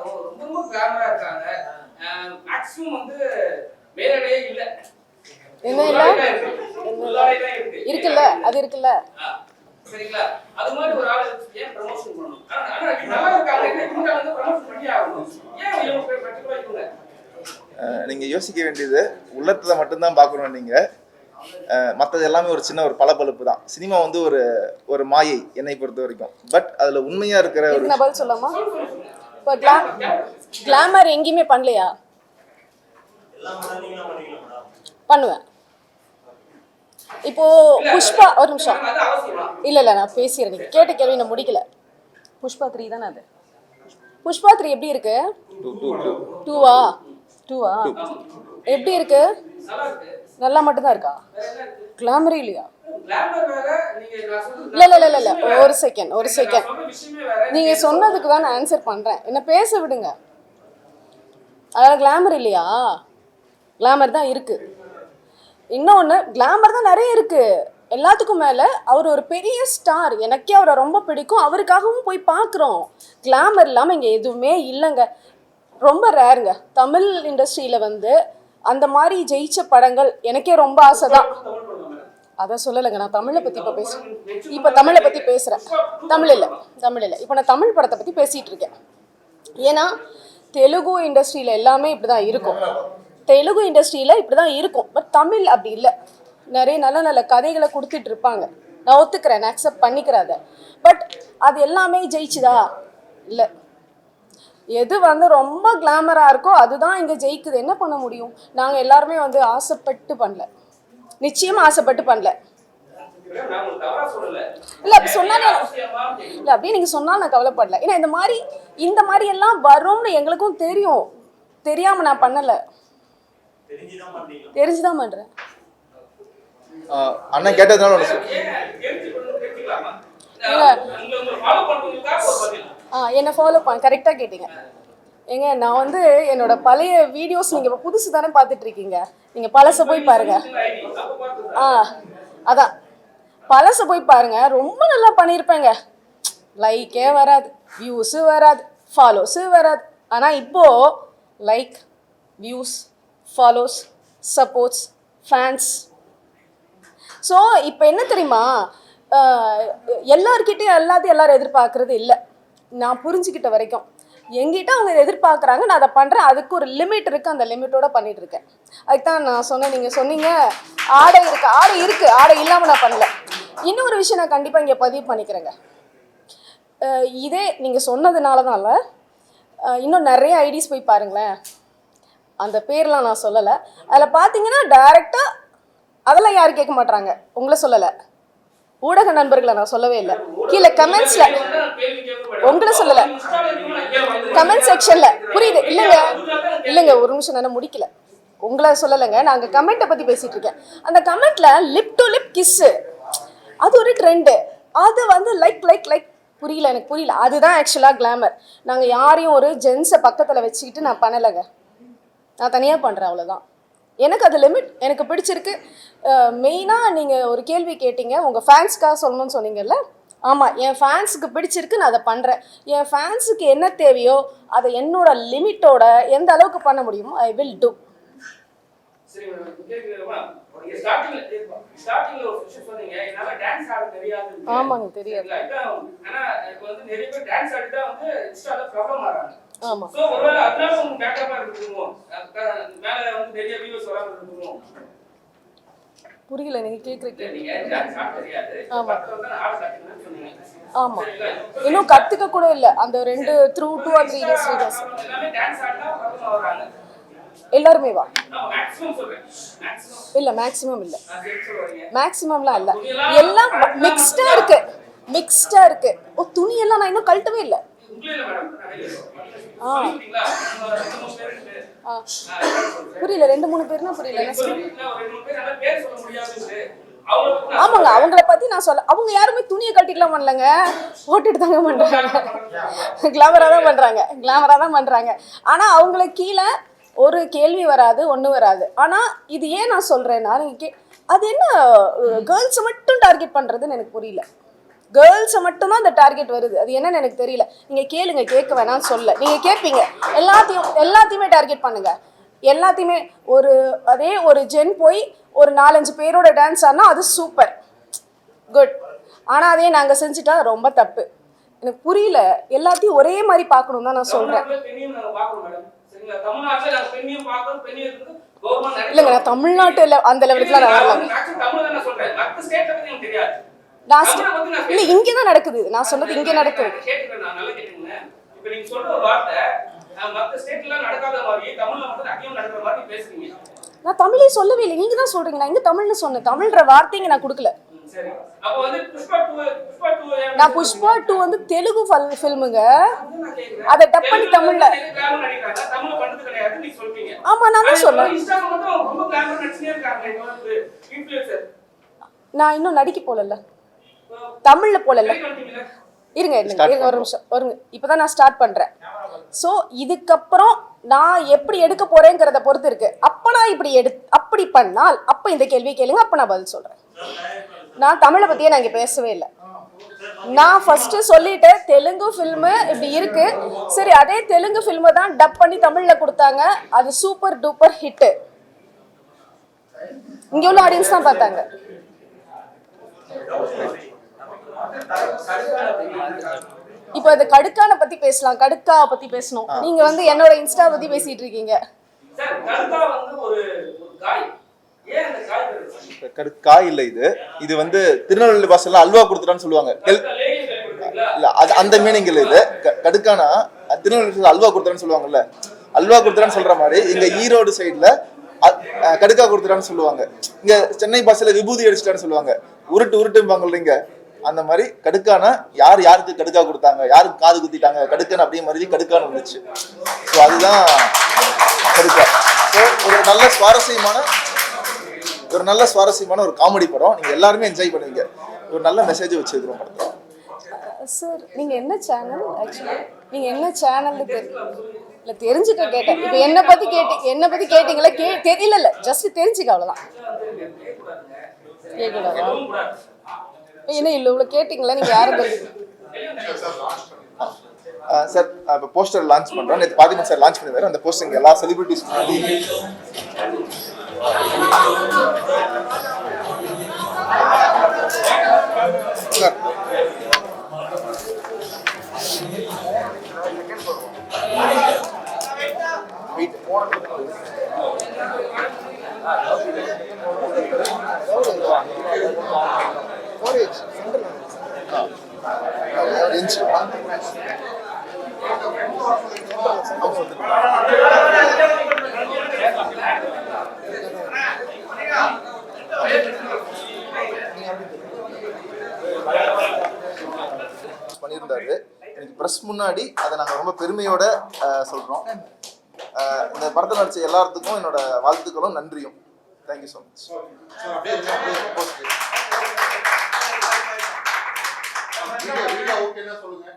பார்த்தோம் ரொம்ப ரொம்ப கிளாமரா இருக்காங்க. மேக்ஸிமம் வந்து மேலடையே இல்ல. என்ன இல்ல? இருக்குல்ல அது இருக்குல்ல. சரிங்களா? அது மாதிரி ஒரு ஆள் ஏன் ப்ரமோஷன் பண்ணணும்? ஆனா ஆனா நல்லா இருக்காங்க. இவங்க வந்து ப்ரமோஷன் பண்ணி ஆகணும். ஏன் இவங்க பர்டிகுலர் இவங்க? அஹ் நீங்க யோசிக்க வேண்டியது உள்ளத்துல மட்டும்தான் பார்க்கணும் நீங்க. மத்தது எல்லாமே ஒரு சின்ன ஒரு பளபளப்பு தான். சினிமா வந்து ஒரு ஒரு மாயை என்னை பொறுத்த வரைக்கும். பட் அதுல உண்மையா இருக்கிற ஒரு இப்போ கிளாம் கிளாமர் எங்கேயுமே பண்ணலையா? பண்ணுவேன். இப்போ புஷ்பா ஒரு நிமிஷம். இல்ல இல்ல நான் பேசிடுறேன். நீங்க கேட்ட கேள்வி நான் முடிக்கல. புஷ்பா த்ரீ தானே அது? புஷ்பா த்ரீ எப்படி இருக்கு? டூவா டூவா எப்படி இருக்கு நல்லா இருக்கு? நல்லா மட்டும்தான் இருக்கா? வேற என்ன இருக்கு கிளாமரே இல்லையா? இல்ல இல்ல இல்ல இல்ல. ஒரு செகண்ட் ஒரு செகண்ட் நீங்க சொன்னதுக்கு தான் நான் ஆன்சர் பண்றேன். என்ன பேச விடுங்க. அதாவது கிளாமர் இல்லையா? கிளாமர் தான் இருக்கு. இன்னொன்று கிளாமர் தான் நிறைய இருக்கு. எல்லாத்துக்கும் மேலே அவர் ஒரு பெரிய ஸ்டார் எனக்கே அவரை ரொம்ப பிடிக்கும். அவருக்காகவும் போய் பார்க்குறோம். கிளாமர் இல்லாமல் இங்கே எதுவுமே இல்லைங்க. ரொம்ப ரேருங்க தமிழ் இண்டஸ்ட்ரியில் வந்து அந்த மாதிரி ஜெயிச்ச படங்கள் எனக்கே ரொம்ப ஆசை தான். அதை சொல்லலைங்க நான் தமிழை பற்றி இப்போ பேசுகிறேன் இப்போ தமிழை பற்றி பேசுகிறேன் தமிழ் இல்லை தமிழ் இல்லை. இப்போ நான் தமிழ் படத்தை பற்றி பேசிகிட்டு இருக்கேன். ஏன்னா தெலுங்கு இண்டஸ்ட்ரியில் எல்லாமே இப்படி தான் இருக்கும். தெலுங்கு இண்டஸ்ட்ரியில் இப்படி தான் இருக்கும். பட் தமிழ் அப்படி இல்லை. நிறைய நல்ல நல்ல கதைகளை கொடுத்துட்டு இருப்பாங்க. நான் ஒத்துக்கிறேன் நான் அக்செப்ட் பண்ணிக்கிறேன் அதை பட் அது எல்லாமே ஜெயிச்சுதா? இல்லை. எது வந்து ரொம்ப கிளாமராக இருக்கோ அதுதான் இங்கே ஜெயிக்குது. என்ன பண்ண முடியும்? நாங்கள் எல்லாருமே வந்து ஆசைப்பட்டு பண்ணல. நிச்சயமாக ஆசைப்பட்டு பண்ணல. இல்லை அவசியமா இல்லை அப்படியே நீங்கள் சொன்னாலும் நான் கவலைப்படல. ஏன்னா இந்த மாதிரி இந்த மாதிரி எல்லாம் வரும்னு எங்களுக்கும் தெரியும். தெரியாமல் நான் பண்ணலை. தெரிஞ்சு தான் பண்ணுறேன் அஹ் அண்ணன் கேட்டதுனால என்னை ஃபாலோ பண்ண கரெக்டாக கேட்டீங்க. ஏங்க நான் வந்து என்னோட பழைய வீடியோஸ் நீங்கள் இப்போ புதுசு தானே பார்த்துட்டு இருக்கீங்க. நீங்கள் பழசை போய் பாருங்க. ஆ அதான் பழசை போய் பாருங்க. ரொம்ப நல்லா பண்ணியிருப்பேங்க லைக்கே வராது. வியூஸு வராது. ஃபாலோஸு வராது. ஆனால் இப்போது like views follows supports fans so இப்போ என்ன தெரியுமா? எல்லார்கிட்டையும் எல்லாத்தையும் எல்லாரும் எதிர்பார்க்கறது இல்லை. நான் புரிஞ்சுக்கிட்ட வரைக்கும். எங்கிட்ட அவங்க எதிர்பார்க்குறாங்க நான் அதை பண்ணுறேன் அதுக்கு ஒரு லிமிட் இருக்குது அந்த லிமிட்டோட பண்ணிட்டு இருக்கேன். அதுக்கு தான் நான் சொன்னேன் நீங்கள் சொன்னீங்க ஆடை இருக்கு ஆடை இருக்குது ஆடை இல்லாமல் நான் பண்ணல. இன்னொரு விஷயம் நான் கண்டிப்பாக இங்கே பதிவு பண்ணிக்கிறேங்க. இதே நீங்கள் சொன்னதுனால தான் இல்லை இன்னும் நிறைய ஐடிஸ் போய் பாருங்களேன். அந்த பேர்லாம் நான் சொல்லலை. அதில் பார்த்தீங்கன்னா டைரெக்டாக அதெல்லாம் யாரும் கேட்க மாட்றாங்க. உங்களை சொல்லலை. ஊடக நண்பர்களை நான் சொல்லவே இல்லை. கீழே கமெண்ட்ஸில் உங்களை சொல்லலை. கமெண்ட் செக்ஷனில் புரியுது? இல்லைங்க. இல்லைங்க ஒரு நிமிஷம் நான் முடிக்கல. உங்களை சொல்லலைங்க. நாங்கள் கமெண்ட்டை பற்றி பேசிகிட்டு இருக்கேன். அந்த கமெண்ட்டில் லிப் டு லிப் கிஸ்ஸு அது ஒரு ட்ரெண்டு அது வந்து லைக் லைக் லைக் புரியல எனக்கு புரியல. அதுதான் ஆக்சுவலாக கிளாமர் நாங்கள் யாரையும் ஒரு ஜென்ஸை பக்கத்தில் வச்சுக்கிட்டு நான் பண்ணலைங்க. நான் தனியாக பண்ணுறேன் அவ்வளோதான் எனக்கு அது லிமிட் எனக்கு பிடிச்சிருக்கு. மெயினாக நீங்கள் ஒரு கேள்வி கேட்டீங்க உங்கள் ஃபேன்ஸ்க்காக சொல்லணும்னு சொன்னீங்கல்ல? ஆமாம் என் ஃபேன்ஸுக்கு பிடிச்சிருக்கு நான் அதை பண்ணுறேன் என் ஃபேன்ஸுக்கு என்ன தேவையோ அதை என்னோட லிமிட்டோட எந்த அளவுக்கு பண்ண முடியுமோ ஐ வில் டூ ஆமாங்க, தெரியாது. ஆமாம் சோ ஒருவேளை அதனால உங்களுக்கு பேக்கப்பா இருக்குமோ அஹ் மேல வந்து நிறைய வியூஸ் வராம இருக்குமோ புரியல நீங்க ஆமா. இன்னும் கற்றுக்க கூட இல்லை. அந்த ரெண்டு through two or three days videos எல்லாமே எல்லாருமே வா. இல்லை மேக்ஸிமம் இல்லை. மேக்ஸிமம்லாம் இல்லை. எல்லாம் மிக்ஸ்டாக இருக்கு. மிக்ஸ்டாக இருக்கு. ஓ துணியெல்லாம் நான் இன்னும் கழட்டவே இல்லை. புரியல ரெண்டு மூணு பேர்னா புரியல. அவங்கள ஆமாங்க அவங்கள பத்தி நான் சொல்ல அவங்க யாருமே துணியை கட்டிக்கலாம் பண்ணலங்க. போட்டுட்டு தாங்க பண்றாங்க. கிளாமரா தான் பண்றாங்க. கிளாமரா தான் பண்றாங்க. ஆனா அவங்களுக்கு கீழே ஒரு கேள்வி வராது ஒன்றும் வராது. ஆனா இது ஏன் நான் சொல்றேன்னா நீங்க கே அது என்ன கேர்ள்ஸை மட்டும் டார்கெட் பண்றதுன்னு எனக்கு புரியல. கேர்ள்ஸை மட்டும்தான் அந்த டார்கெட் வருது. அது என்னன்னு எனக்கு தெரியல. நீங்க கேளுங்க கேட்க வேணாம்னு சொல்ல. நீங்க கேட்பீங்க. எல்லாத்தையும் எல்லாத்தையுமே டார்கெட் பண்ணுங்க. எல்லாத்தையுமே ஒரு அதே ஒரு ஜென் போய் ஒரு நாலஞ்சு பேரோட டான்ஸ் ஆடினா அது சூப்பர் குட் ஆனால் அதே நாங்கள் செஞ்சுட்டா ரொம்ப தப்பு. எனக்கு புரியல. எல்லாத்தையும் ஒரே மாதிரி பார்க்கணும் தான் நான் சொல்கிறேன் இல்லைங்க நான் தமிழ்நாட்டில் அந்த லெவலுக்குலாம் நான் வரல. சொல்றேன் நான் இல்லை இங்கே தான் நடக்குது. நான் சொன்னது இங்கே நடக்குது. நான் நீங்க தமிழே சொல்லவே இல்லை. நீங்கள் தான் சொல்கிறீங்க நான் இங்கே தமிழ்னு சொன்னேன். தமிழ்ன்ற வார்த்தைங்க நான் கொடுக்கல. நான் புஷ்பா டூ வந்து தெலுங்கு ஃபில்முங்க அதை டப் பண்ணி தமிழ்ல. சொல்றீங்க. ஆமா நான் தான் இன்ஃப்ளூயன்சர் நான் இன்னும் நடிக்க போகல தமிழ்ல வந்துட்டீங்களா இருங்க இருங்க ஒரு நிமிஷம் வருங்க இப்பதான் நான் ஸ்டார்ட் பண்றேன். ஸோ இதுக்கப்புறம் நான் எப்படி எடுக்க போறேங்கிறத பொறுத்து இருக்கு. அப்ப நான் இப்படி எடு அப்படி பண்ணால் அப்ப இந்த கேள்வி கேளுங்க அப்ப நான் பதில் சொல்றேன். நான் தமிழை பத்தியே நான் இங்க பேசவே இல்லை. நான் ஃபர்ஸ்ட் சொல்லிட்டேன் தெலுங்கு ஃபில்மு இப்படி இருக்கு. சரி அதே தெலுங்கு ஃபில்மை தான் டப் பண்ணி தமிழ்ல கொடுத்தாங்க. அது சூப்பர் டூப்பர் ஹிட்டு இங்க உள்ள ஆடியன்ஸ் தான் பார்த்தாங்க. இப்போ இந்த கடுக்கான பத்தி பேசலாம். கடுக்கா பத்தி பேசணும். நீங்க வந்து என்னோட இன்ஸ்டா பத்தி பேசிட்டு இருக்கீங்க. சார் கருத்தா வந்து ஒரு ஒரு காய். ஏன் அந்த காய் வருது கடு காய் இல்லை இது. இது வந்து திருநெல்வேலி பாஷையில் அல்வா கொடுத்துட்டான்னு சொல்லுவாங்க. இல்ல அது அந்த மீனிங் இல்ல இது. க- கடுக்கானா திருநெல்வேலி அல்வா கொடுத்துறான்னு சொல்லுவாங்கல்ல. அல்வா கொடுத்துறான்னு சொல்ற மாதிரி இங்க ஈரோடு சைடுல கடுக்கா கொடுத்துட்டான்னு சொல்லுவாங்க. இங்க சென்னை பாஷையில விபூதி அடிச்சிட்டான்னு சொல்லுவாங்க. உருட்டு உருட்டும்பாங்க இங்க. அந்த மாதிரி கடுக்கான யார் யாருக்கு கடுக்கா கொடுத்தாங்க? யாருக்கு காது குத்திட்டாங்க? கடுக்கான அப்படியே மாதிரி கடுக்கான்னு வந்துச்சு. ஸோ அதுதான் கடுக்கா. ஸோ ஒரு நல்ல சுவாரஸ்யமான ஒரு நல்ல சுவாரஸ்யமான ஒரு காமெடி படம். நீங்க எல்லாருமே என்ஜாய் பண்ணுவீங்க. ஒரு நல்ல மெசேஜ் வச்சிருக்கிறோம் படத்தில் சார் நீங்க என்ன சேனல் ஆக்சுவலி நீங்க என்ன சேனல்னு தெரியல இல்ல தெரிஞ்சுக்க கேட்டேன். இப்போ என்ன பத்தி கேட்டு என்ன பத்தி கேட்டீங்களா? கே தெரியல இல்ல ஜஸ்ட் தெரிஞ்சுக்க அவ்வளவுதான். கேட்கக்கூடாதா என்ன இல்லை இவ்வளோ கேட்டிங்களா? நீங்கள் யாரும் சார் இப்போ போஸ்டர் லான்ச் பண்ணுறோம் நேற்று பாதிமன் சார் லான்ச் பண்ணிருந்தாரு. அந்த போஸ்டர் எல்லா செலிபிரிட்டிஸ் பண்ணி சார். வெயிட் இன்ச்சு பண்ணியிருந்தாரு. எனக்கு ப்ரெஸ் முன்னாடி அதை நாங்கள் ரொம்ப பெருமையோட அஹ், இந்த படத்தில் நடிச்ச எல்லாத்துக்கும் என்னோட வாழ்த்துக்களும் நன்றியும். தேங்க்யூ ஸோ மச் வீடியோ என்ன சொல்லுங்க